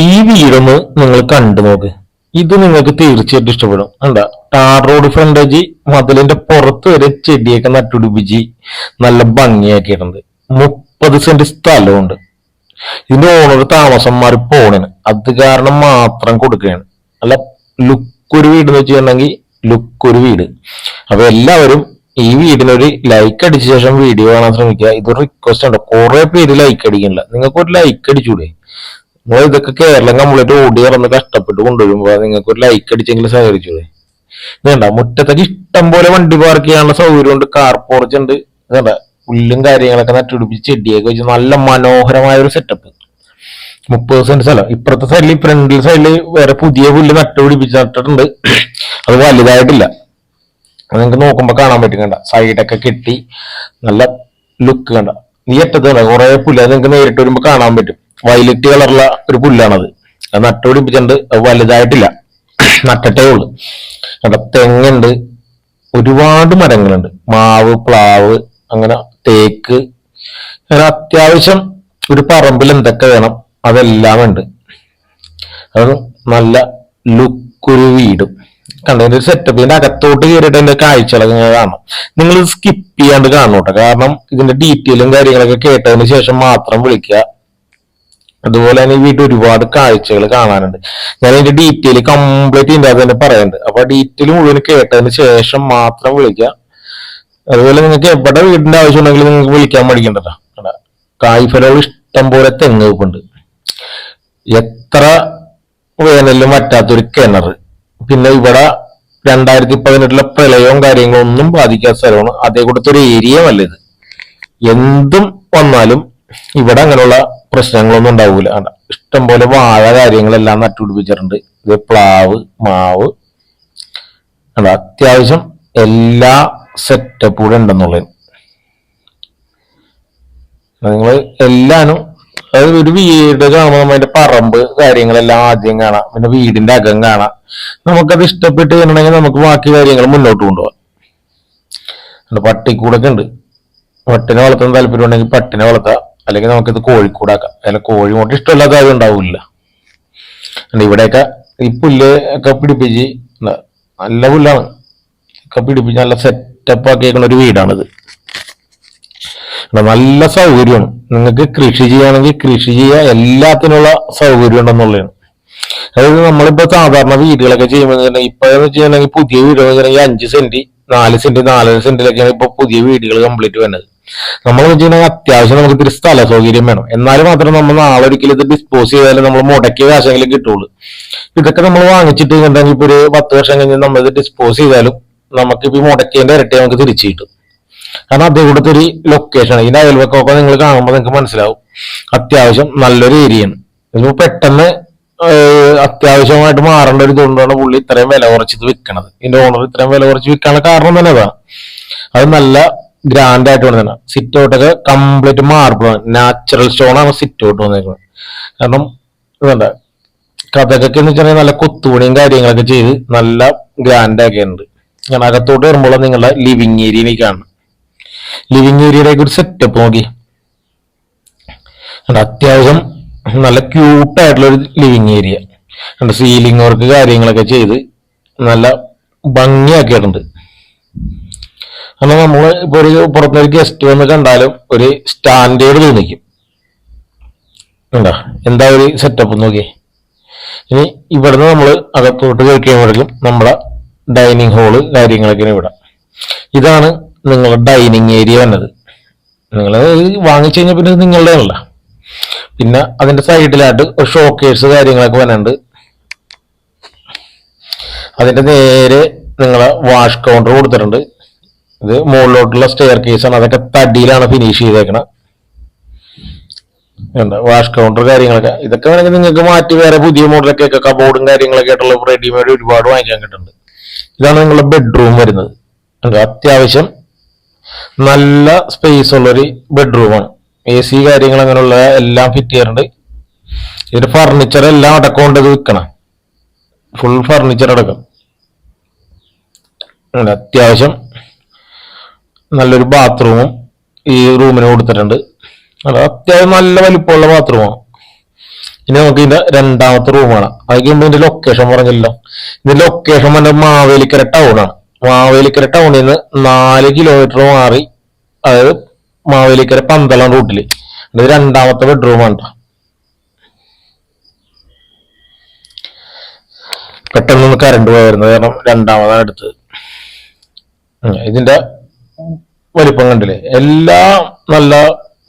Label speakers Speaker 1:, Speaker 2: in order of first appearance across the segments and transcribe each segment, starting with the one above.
Speaker 1: ഈ വീടൊന്ന് നിങ്ങൾ കണ്ടു നോക്ക്. ഇത് നിങ്ങൾക്ക് തീർച്ചയായിട്ടും ഇഷ്ടപ്പെടും. എന്താ ടാർ റോഡ് ഫ്രണ്ടേജ് മതിലിന്റെ പുറത്ത് വരെ ചെടിയൊക്കെ നട്ടുപിടിപ്പിച്ച് നല്ല ഭംഗിയാക്കിയിട്ടുണ്ട്. മുപ്പത് സെന്റ് സ്ഥലമുണ്ട്. ഇതിന്റെ ഓണർ താമസം മാറി പോണേന്. അത് കാരണം മാത്രം കൊടുക്കുകയാണ്. അല്ല ലുക്ക് ഒരു വീട് എന്ന് വെച്ചിട്ടുണ്ടെങ്കിൽ ലുക്ക് ഒരു വീട്. അപ്പൊ എല്ലാവരും ഈ വീടിനൊരു ലൈക്ക് അടിച്ച ശേഷം വീഡിയോ കാണാൻ ശ്രമിക്കുക. ഇതൊരു റിക്വസ്റ്റ് ഉണ്ട് കുറെ പേര് ലൈക്ക് അടിക്കണില്ല നിങ്ങൾക്ക് ഒരു ലൈക്ക് അടിച്ചൂടെ? നിങ്ങൾ ഇതൊക്കെ കേരളം കംപ്ലീറ്റ് ഓടി ഇറന്ന് കഷ്ടപ്പെട്ട് കൊണ്ടുവരുമ്പോ നിങ്ങൾക്ക് ഒരു ലൈക്ക് അടിച്ചെങ്കിലും സഹകരിച്ചൂടെ? വേണ്ട മുറ്റത്തൊക്കെ ഇഷ്ടം പോലെ വണ്ടി പാർക്ക് ചെയ്യാനുള്ള സൗകര്യം ഉണ്ട് കാർ പോർച്ച് ഉണ്ട്. വേണ്ട പുല്ലും കാര്യങ്ങളൊക്കെ നട്ടുപിടിപ്പിച്ച് ചെടിയൊക്കെ വെച്ച് നല്ല മനോഹരമായ ഒരു സെറ്റപ്പ് മുപ്പത് സെന്റ് സ്ഥലം. ഇപ്പുറത്തെ സൈഡിൽ ഫ്രണ്ടിൽ സൈഡിൽ വേറെ പുതിയ പുല്ല് നട്ടുപിടിപ്പിച്ച് നട്ടിട്ടുണ്ട്. അത് വലുതായിട്ടില്ല. അത് നിങ്ങൾക്ക് നോക്കുമ്പോ കാണാൻ പറ്റും കണ്ട. സൈഡൊക്കെ കെട്ടി നല്ല ലുക്ക് കണ്ട. നീ അറ്റത്ത് കണ്ട കുറെ പുല്ല് അത് നിങ്ങൾക്ക് നേരിട്ട് വരുമ്പോ കാണാൻ പറ്റും. വയലറ്റ് കളറുള്ള ഒരു പുല്ലാണത്. അത് നട്ടുപിടിപ്പിച്ചിട്ടുണ്ട് അത് വലുതായിട്ടില്ല. നട്ടിട്ടേ ഉള്ളൂ. അവിടെ തെങ്ങുണ്ട്. ഒരുപാട് മരങ്ങളുണ്ട്. മാവ് പ്ലാവ് അങ്ങനെ തേക്ക്. അങ്ങനെ അത്യാവശ്യം ഒരു പറമ്പിൽ എന്തൊക്കെ വേണം അതെല്ലാം ഉണ്ട്. അത് നല്ല ലുക്ക് ഒരു വീടും. കണ്ടതിന്റെ ഒരു സെറ്റപ്പിന്റെ അകത്തോട്ട് കയറിയിട്ട് അതിന്റെ കാഴ്ചകളൊക്കെ ഇങ്ങനെ കാണാം. നിങ്ങൾ സ്കിപ്പ് ചെയ്യാണ്ട് കാണണം കാരണം ഇതിന്റെ ഡീറ്റെയിലും കാര്യങ്ങളൊക്കെ കേട്ടതിന് ശേഷം മാത്രം വിളിക്കുക. അതുപോലെ തന്നെ വീട്ടിൽ ഒരുപാട് കാഴ്ചകൾ കാണാനുണ്ട്. ഞാൻ അതിന്റെ ഡീറ്റെയിൽ കംപ്ലീറ്റ് ഇതിന്റെ അത് തന്നെ പറയുന്നുണ്ട്. അപ്പൊ ഡീറ്റെയിൽ മുഴുവൻ കേട്ടതിന് ശേഷം മാത്രം വിളിക്കുക. അതുപോലെ നിങ്ങൾക്ക് എവിടെ വീടിന്റെ ആവശ്യം ഉണ്ടെങ്കിലും നിങ്ങൾക്ക് വിളിക്കാൻ മടിക്കണ്ടല്ലോ കായ്ഫലകൾ ഇഷ്ടം പോലെ തെങ്ങ് വെപ്പുണ്ട് എത്ര വേനലിലും പറ്റാത്തൊരു കിണർ. പിന്നെ ഇവിടെ രണ്ടായിരത്തി പതിനെട്ടിലെ പ്രളയവും കാര്യങ്ങളും ഒന്നും ബാധിക്കാത്ത സ്ഥലമാണ്. അതേ കൂടത്തെ ഒരു ഏരിയ അല്ല ഇത്. എന്തും വന്നാലും ഇവിടെ അങ്ങനെയുള്ള പ്രശ്നങ്ങളൊന്നും ഉണ്ടാവൂല. ഇഷ്ടം പോലെ വാഴ കാര്യങ്ങളെല്ലാം നട്ടുപിടിപ്പിച്ചിട്ടുണ്ട്. ഇത് പ്ലാവ് മാവ്. കണ്ട അത്യാവശ്യം എല്ലാ സെറ്റപ്പ് കൂടെ ഉണ്ടെന്നുള്ളത് നിങ്ങൾ എല്ലാനും അതായത് ഒരു വീട് കാണുമ്പോൾ നമ്മൾ അതിന്റെ പറമ്പ് കാര്യങ്ങളെല്ലാം ആദ്യം കാണാം. പിന്നെ വീടിന്റെ അകം കാണാം. നമുക്കത് ഇഷ്ടപ്പെട്ട് കഴിഞ്ഞിട്ടുണ്ടെങ്കിൽ നമുക്ക് ബാക്കി കാര്യങ്ങൾ മുന്നോട്ട് കൊണ്ടുപോകാം. പട്ടിക്കൂടൊക്കെ ഉണ്ട്. പട്ടിനെ വളർത്താൻ താല്പര്യം ഉണ്ടെങ്കിൽ പട്ടിനെ വളർത്താം. അല്ലെങ്കിൽ നമുക്കിത് കോഴിക്കൂടാക്കാം. അല്ലെങ്കിൽ കോഴി മുട്ട ഇഷ്ടമില്ലാത്ത കാര്യം ഉണ്ടാവില്ല. ഇവിടെയൊക്കെ ഈ പുല്ല് ഒക്കെ പിടിപ്പിച്ച് നല്ല പുല്ലാണ്. ഒക്കെ പിടിപ്പിച്ച് നല്ല സെറ്റപ്പ് ആക്കിയേക്കുന്ന ഒരു വീടാണിത്. നല്ല സൗകര്യമാണ്. നിങ്ങൾക്ക് കൃഷി ചെയ്യുകയാണെങ്കിൽ കൃഷി ചെയ്യുക. എല്ലാത്തിനുള്ള സൗകര്യം ഉണ്ടെന്നുള്ളതാണ്. അതായത് നമ്മളിപ്പോ സാധാരണ വീടുകളൊക്കെ ചെയ്യുമ്പോൾ ഇപ്പൊ വെച്ചിട്ടുണ്ടെങ്കിൽ പുതിയ വീടുകൾ അഞ്ച് സെന്റ് നാല് സെന്റ് നാലര സെന്റിലൊക്കെയാണ് ഇപ്പൊ പുതിയ വീടുകൾ കംപ്ലീറ്റ് വരുന്നത് നമ്മൾ വെച്ചിട്ടുണ്ടെങ്കിൽ അത്യാവശ്യം നമുക്ക് ഇത്തിരി സ്ഥല സൗകര്യം വേണം. എന്നാൽ മാത്രം നമ്മൾ നാളെ ഒരിക്കലും ഇത് ഡിസ്പോസ് ചെയ്താലും നമ്മൾ മുടക്കിയ കാശെങ്കിലും കിട്ടുള്ളൂ. ഇതൊക്കെ നമ്മൾ വാങ്ങിച്ചിട്ട് ഉണ്ടെങ്കിൽ ഇപ്പൊ ഒരു പത്ത് വർഷം കഴിഞ്ഞ് ഇത് ഡിസ്പോസ് ചെയ്താലും നമുക്ക് ഇപ്പൊ മുടക്കേണ്ട ഇരട്ടി നമുക്ക് തിരിച്ചു കിട്ടും. കാരണം അത് ഇവിടുത്തെ ഒരു ലൊക്കേഷൻ ഇതിന്റെ അയൽവക്കമൊക്കെ നിങ്ങൾ കാണുമ്പോൾ നിങ്ങൾക്ക് മനസ്സിലാവും. അത്യാവശ്യം നല്ലൊരു ഏരിയയാണ് ഇതിപ്പോ പെട്ടെന്ന് അത്യാവശ്യമായിട്ട് മാറേണ്ട ഒരു ഇതുകൊണ്ടാണ് പുള്ളി ഇത്രയും വില കുറച്ചിട്ട് വിൽക്കണത് ഇതിന്റെ ഓണർ ഇത്രയും വില കുറച്ച് വിൽക്കാനുള്ള കാരണം തന്നെ അതാണ് അത് നല്ല ഗ്രാൻഡ് ആയിട്ട് വന്നതാണ് സിറ്റ് ഔട്ടൊക്കെ കംപ്ലീറ്റ് മാർബിൾ നാച്ചുറൽ സ്റ്റോൺ ആണ് സിറ്റ് ഔട്ട് വന്നിരിക്കുന്നത് കാരണം ഇതെന്താ കഥകൊക്കെ എന്ന് വെച്ചാൽ നല്ല കൊത്തുപണിയും കാര്യങ്ങളൊക്കെ ചെയ്ത് നല്ല ഗ്രാൻഡ് ആക്കിയിട്ടുണ്ട് ഞാൻ അകത്തോട്ട് വരുമ്പോൾ നിങ്ങളുടെ ലിവിങ് ഏരിയയിലേക്ക് കാണണം. ലിവിങ് ഏരിയയിലേക്ക് ഒരു സെറ്റപ്പ് നോക്കി. അത് അത്യാവശ്യം നല്ല ക്യൂട്ടായിട്ടുള്ള ഒരു ലിവിങ് ഏരിയ സീലിംഗ് വർക്ക് കാര്യങ്ങളൊക്കെ ചെയ്ത് നല്ല ഭംഗിയാക്കിയിട്ടുണ്ട്. കാരണം നമ്മൾ ഇപ്പൊ ഒരു പുറത്തൊരു ഗസ്റ്റ് വന്ന് കണ്ടാലും ഒരു സ്റ്റാൻഡേർഡ് തോന്നിക്കും എന്താ എന്താ ഒരു സെറ്റപ്പ് നോക്കിയേ? ഇനി ഇവിടുന്ന് നമ്മൾ അകത്തോട്ട് കഴിക്കുമ്പോഴേക്കും നമ്മളെ ഡൈനിങ് ഹോൾ കാര്യങ്ങളൊക്കെ ഇവിടെ ഇതാണ് നിങ്ങളുടെ ഡൈനിങ് ഏരിയ വന്നത്. നിങ്ങൾ വാങ്ങിച്ചു കഴിഞ്ഞാൽ പിന്നെ നിങ്ങളുടെ അല്ല പിന്നെ അതിന്റെ സൈഡിലായിട്ട് ഒരു ഷോക്കേഴ്സ് കാര്യങ്ങളൊക്കെ വന്നിട്ടുണ്ട്. അതിന്റെ നേരെ നിങ്ങളെ വാഷ് കൗണ്ടർ കൊടുത്തിട്ടുണ്ട്. ഇത് മുകളിലോട്ടുള്ള സ്റ്റെയർ കേസാണ് അതൊക്കെ തടിയിലാണ് ഫിനിഷ് ചെയ്തേക്കണം. വാഷ് കൗണ്ടർ കാര്യങ്ങളൊക്കെ. ഇതൊക്കെ വേണമെങ്കിൽ നിങ്ങൾക്ക് മാറ്റി വേറെ പുതിയ മോഡലൊക്കെ കബോർഡും കാര്യങ്ങളൊക്കെ ആയിട്ടുള്ള റെഡിമെയ്ഡ് ഒരുപാട് വാങ്ങിക്കാൻ കിട്ടുന്നുണ്ട്. ഇതാണ് നിങ്ങളുടെ ബെഡ്റൂം വരുന്നത്. അത്യാവശ്യം നല്ല സ്പേസ് ഉള്ളൊരു ബെഡ്റൂമാണ് എ സി കാര്യങ്ങൾ അങ്ങനെയുള്ള എല്ലാം ഫിറ്റ് ചെയ്യാറുണ്ട്. ഇതിന്റെ ഫർണിച്ചർ എല്ലാം അടക്കം ഇത് വിൽക്കണം ഫുൾ ഫർണിച്ചർ അടക്കം. അത്യാവശ്യം നല്ലൊരു ബാത്റൂമും ഈ റൂമിന് കൊടുത്തിട്ടുണ്ട്. അത് അത്യാവശ്യം നല്ല വലിപ്പമുള്ള ബാത്റൂമാണ്. ഇനി നമുക്ക് ഇതിന്റെ രണ്ടാമത്തെ റൂമാണ് അതിന് മുമ്പ് ഇതിന്റെ ലൊക്കേഷൻ പറഞ്ഞല്ലോ. ഇതിന്റെ ലൊക്കേഷൻ പറഞ്ഞ മാവേലിക്കര ടൗണാണ് മാവേലിക്കര ടൗണിൽ നിന്ന് നാല് കിലോമീറ്റർ മാറി അതായത് മാവേലിക്കര പന്തളം റൂട്ടിൽ ഇത് രണ്ടാമത്തെ ബെഡ്റൂമാണ് ട്ടോ. പെട്ടെന്ന് കറണ്ട് പോയായിരുന്നു കാരണം രണ്ടാമതാണ് എടുത്തത്. ഇതിന്റെ വലിപ്പം കണ്ടില്ലേ? എല്ലാം നല്ല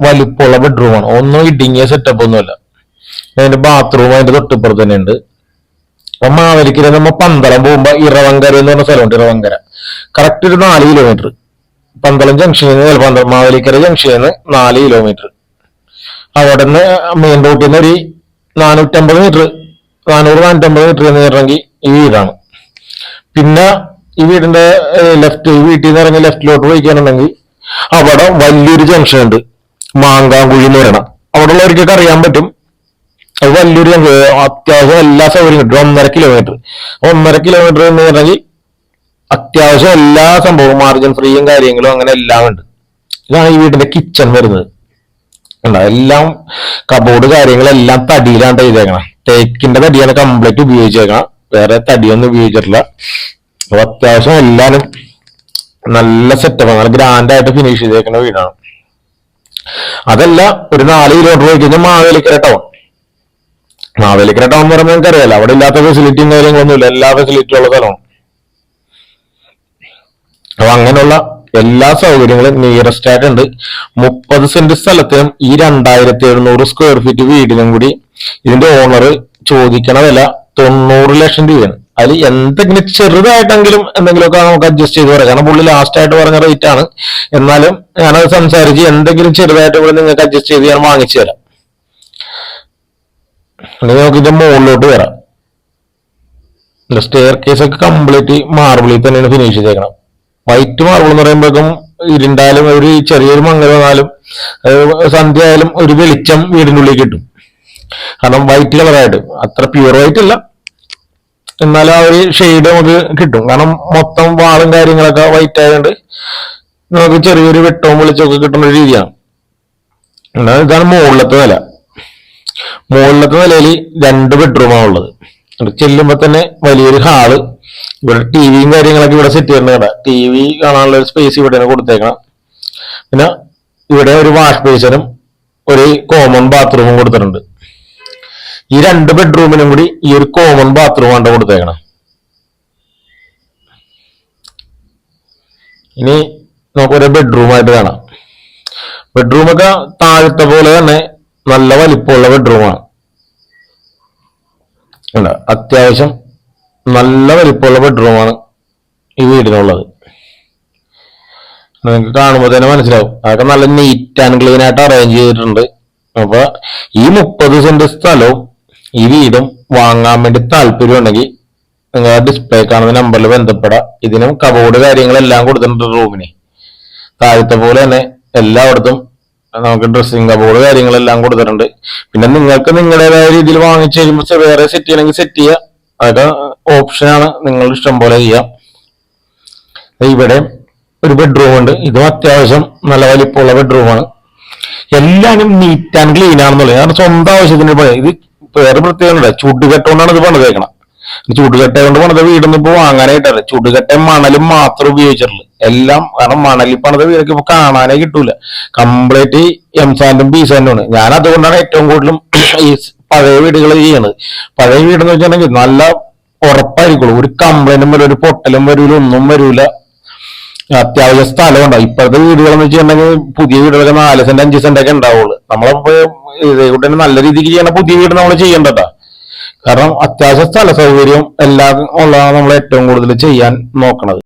Speaker 1: വലിപ്പമുള്ള ബെഡ്റൂമാണ് ഒന്നും ഇടുങ്ങിയ സെറ്റപ്പ് ഒന്നുമല്ല. അതിന്റെ ബാത്റൂം അതിന്റെ തൊട്ടിപ്പുറത്ത് തന്നെ ഉണ്ട് അപ്പൊ മാവേലിക്കര നമ്മ പന്തളം പോകുമ്പോ ഇറവങ്കര എന്ന് പറഞ്ഞ സ്ഥലമുണ്ട് ഇറവങ്കര. കറക്റ്റ് ഒരു നാല് കിലോമീറ്റർ പന്തളം ജംഗ്ഷനിൽ നിന്ന് പന്തളം മാവേലിക്കര ജംഗ്ഷനിൽ നിന്ന് നാല് കിലോമീറ്റർ അവിടെ നിന്ന് മെയിൻ റോട്ടിൽ നിന്ന് ഒരു നാനൂറ്റമ്പത് മീറ്റർ നാനൂറ് നാനൂറ്റമ്പത് മീറ്റർ എന്ന് പറഞ്ഞെങ്കിൽ ഈ വീടാണ്. പിന്നെ ഈ വീടിന്റെ ലെഫ്റ്റ് ഈ വീട്ടിൽ നിന്ന് ഇറങ്ങി ലെഫ്റ്റിലോട്ട് പോയിക്കാനുണ്ടെങ്കിൽ അവിടെ വലിയൊരു ജംഗ്ഷൻ ഉണ്ട്. മാങ്കാംകുഴി എന്ന് പറയണം. അവിടെ ഉള്ളവർക്കൊക്കെ അറിയാൻ പറ്റും. അത് വലിയൊരു. അത്യാവശ്യം എല്ലാ സൗകര്യം കിട്ടും ഒന്നര കിലോമീറ്റർ ഒന്നര കിലോമീറ്റർ എന്ന് പറഞ്ഞെങ്കിൽ അത്യാവശ്യം എല്ലാ സംഭവവും മാർജിൻ ഫ്രീയും കാര്യങ്ങളും അങ്ങനെ എല്ലാം ഉണ്ട്. ഇതാണ് ഈ വീടിന്റെ കിച്ചൺ വരുന്നത്. എല്ലാം കബോർഡ് കാര്യങ്ങളെല്ലാം തടിയിലാണ് ചെയ്തേക്കണം. തേക്കിന്റെ തടിയാണ് കംപ്ലീറ്റ് ഉപയോഗിച്ചേക്കണം. വേറെ തടിയൊന്നും ഉപയോഗിച്ചിട്ടില്ല. അപ്പൊ അത്യാവശ്യം എല്ലാരും നല്ല സെറ്റപ്പ് നല്ല ഗ്രാൻഡ് ആയിട്ട് ഫിനിഷ് ചെയ്തേക്കുന്ന വീടാണ്. അതല്ല ഒരു നാല് കിലോമീറ്റർ പോയി കഴിഞ്ഞാൽ മാവേലിക്കര ടൗൺ മാവേലിക്കര ടൗൺ പറയുമ്പോൾ നിങ്ങൾക്ക് അറിയാലോ അവിടെ ഇല്ലാത്ത ഫെസിലിറ്റിയും കാര്യങ്ങളൊന്നുമില്ല എല്ലാ ഫെസിലിറ്റിയും ഉള്ള സ്ഥലമാണ്. അപ്പൊ അങ്ങനെയുള്ള എല്ലാ സൗകര്യങ്ങളും നിയറസ്റ്റ് ആയിട്ടുണ്ട്. മുപ്പത് സെന്റ് സ്ഥലത്തിനും ഈ രണ്ടായിരത്തി എഴുന്നൂറ് സ്ക്വയർ ഫീറ്റ് വീടിനും കൂടി ഇതിന്റെ ഓണർ ചോദിക്കണ വില തൊണ്ണൂറ് ലക്ഷം രൂപയാണ്. അതിൽ എന്തെങ്കിലും ചെറുതായിട്ടെങ്കിലും എന്തെങ്കിലുമൊക്കെ നമുക്ക് അഡ്ജസ്റ്റ് ചെയ്ത് പറയാം. കാരണം പുള്ളി ലാസ്റ്റ് ആയിട്ട് പറഞ്ഞ റേറ്റ് ആണ്. എന്നാലും ഞാനത് സംസാരിച്ച് എന്തെങ്കിലും ചെറുതായിട്ട് കൂടി നിങ്ങൾക്ക് അഡ്ജസ്റ്റ് ചെയ്ത് ഞാൻ വാങ്ങിച്ചു തരാം. അല്ലെങ്കിൽ നമുക്ക് ഇതിന്റെ മുകളിലോട്ട് വരാം. സ്റ്റെയർ കേസ് ഒക്കെ കംപ്ലീറ്റ് മാർബിളിൽ തന്നെയാണ് ഫിനിഷ് ചെയ്തേക്കണം വൈറ്റ് മാർബിൾ എന്ന് പറയുമ്പോഴേക്കും ഇരുണ്ടായാലും ഒരു ചെറിയൊരു മങ്ങൽ വന്നാലും സന്ധ്യ ആയാലും ഒരു വെളിച്ചം വീടിനുള്ളിൽ കിട്ടും. കാരണം വൈറ്റ് കളറായിട്ട് അത്ര പ്യൂർ വൈറ്റ് അല്ല. എന്നാലും ആ ഒരു ഷെയ്ഡ് നമുക്ക് കിട്ടും. കാരണം മൊത്തം വാളും കാര്യങ്ങളൊക്കെ വൈറ്റ് ആയതുകൊണ്ട് നമുക്ക് ചെറിയൊരു വെട്ടവും വെളിച്ചമൊക്കെ കിട്ടുന്ന ഒരു രീതിയാണ്. എന്നാൽ ഇതാണ് മുകളിലത്തെ നില. മുകളിലത്തെ നിലയിൽ രണ്ട് ബെഡ്റൂമാണ് ഉള്ളത്. ചെല്ലുമ്പോൾ ചെല്ലുമ്പോ തന്നെ വലിയൊരു ഹാൾ ഇവിടെ ടി വിയും കാര്യങ്ങളൊക്കെ ഇവിടെ സെറ്റ് ചെയ്യുന്നുണ്ട് ടി വി കാണാനുള്ള ഒരു സ്പേസ് തന്നെ കൊടുത്തേക്കണം. പിന്നെ ഇവിടെ ഒരു വാഷ് ബേസിനും ഒരു കോമൺ ബാത്റൂമും കൊടുത്തിട്ടുണ്ട്. ഈ രണ്ട് ബെഡ്റൂമിനും കൂടി ഈ ഒരു കോമൺ ബാത്റൂം ആണ് കൊടുത്തേക്കണം ഇനി നമുക്ക് ഒരു ബെഡ്റൂമായിട്ട് കാണാം. ബെഡ്റൂമൊക്കെ താഴത്തെ പോലെ തന്നെ നല്ല വലിപ്പമുള്ള ബെഡ്റൂമാണ് അത്യാവശ്യം നല്ല വലിപ്പമുള്ള ബെഡ്റൂമാണ് ഈ വീടിനുള്ളത്. നിങ്ങൾക്ക് കാണുമ്പോൾ തന്നെ മനസ്സിലാവും. അതൊക്കെ നല്ല നീറ്റ് ആൻഡ് ക്ലീൻ ആയിട്ട് അറേഞ്ച് ചെയ്തിട്ടുണ്ട്. അപ്പൊ ഈ മുപ്പത് സെന്റ് സ്ഥലവും ഈ വീടും വാങ്ങാൻ വേണ്ടി താല്പര്യം ഉണ്ടെങ്കിൽ നിങ്ങൾ ഡിസ്പ്ലേ കാണുന്ന നമ്പറിൽ ബന്ധപ്പെടാം. ഇതിനും കബോർഡ് കാര്യങ്ങളെല്ലാം കൊടുത്തിട്ടുണ്ട് റൂമിന്. താഴത്തെ പോലെ തന്നെ എല്ലായിടത്തും നമുക്ക് ഡ്രസ്സിംഗ് കബോർഡ് കാര്യങ്ങളെല്ലാം കൊടുത്തിട്ടുണ്ട്. പിന്നെ നിങ്ങൾക്ക് നിങ്ങളുടേതായ രീതിയിൽ വാങ്ങിച്ചു കഴിയുമ്പോൾ വേറെ സെറ്റ് ചെയ്യണമെങ്കിൽ സെറ്റ് ചെയ്യുക. അതൊക്കെ ഓപ്ഷനാണ് നിങ്ങൾ ഇഷ്ടം പോലെ ചെയ്യാം ഇവിടെ ഒരു ബെഡ്റൂം ഉണ്ട്. ഇതും അത്യാവശ്യം നല്ല വലിപ്പമുള്ള ബെഡ്റൂമാണ് എല്ലാവരും നീറ്റ് ആൻഡ് ക്ലീൻ ആണെന്നുള്ളത്. കാരണം സ്വന്തം ആവശ്യത്തിന് ഇത് വേറെ പ്രത്യേകത ചുടുകെട്ടുകൊണ്ടാണ് ഇത് പണിതേക്കണം ചുടുകെട്ട കൊണ്ട് പണിത വീടൊന്നും ഇപ്പൊ വാങ്ങാനായിട്ടല്ല. ചുടുകെട്ട മണലും മാത്രം ഉപയോഗിച്ചിട്ടുള്ളൂ. എല്ലാം കാരണം മണലിൽ പണിത വീടൊക്കെ ഇപ്പൊ കാണാനേ കിട്ടൂല. കംപ്ലീറ്റ് എം സാൻഡും ബി സാൻഡും ആണ്. ഞാൻ അതുകൊണ്ടാണ് ഏറ്റവും കൂടുതലും ഈ പഴയ വീടുകൾ ചെയ്യണത്. പഴയ വീടെന്ന് വെച്ചിട്ടുണ്ടെങ്കിൽ നല്ല ഉറപ്പായിരിക്കുള്ളൂ. ഒരു കംപ്ലൈന്റും വരും ഒരു പൊട്ടലും വരൂല ഒന്നും വരൂല. അത്യാവശ്യം സ്ഥലമുണ്ടാവും ഇപ്പോഴത്തെ വീടുകളെന്ന് വെച്ചിട്ടുണ്ടെങ്കിൽ പുതിയ വീടുകളൊക്കെ നാല് സെന്റ് അഞ്ച് സെന്റ് ഒക്കെ ഉണ്ടാവുള്ളൂ. നമ്മളിപ്പോ ഇതേക്കൂട്ട് തന്നെ നല്ല രീതിക്ക് ചെയ്യണ പുതിയ വീട് നമ്മൾ ചെയ്യണ്ടട്ടാ കാരണം അത്യാവശ്യ സ്ഥല സൗകര്യം എല്ലാം ഉള്ളതാണ് നമ്മൾ ഏറ്റവും കൂടുതൽ ചെയ്യാൻ നോക്കണത്.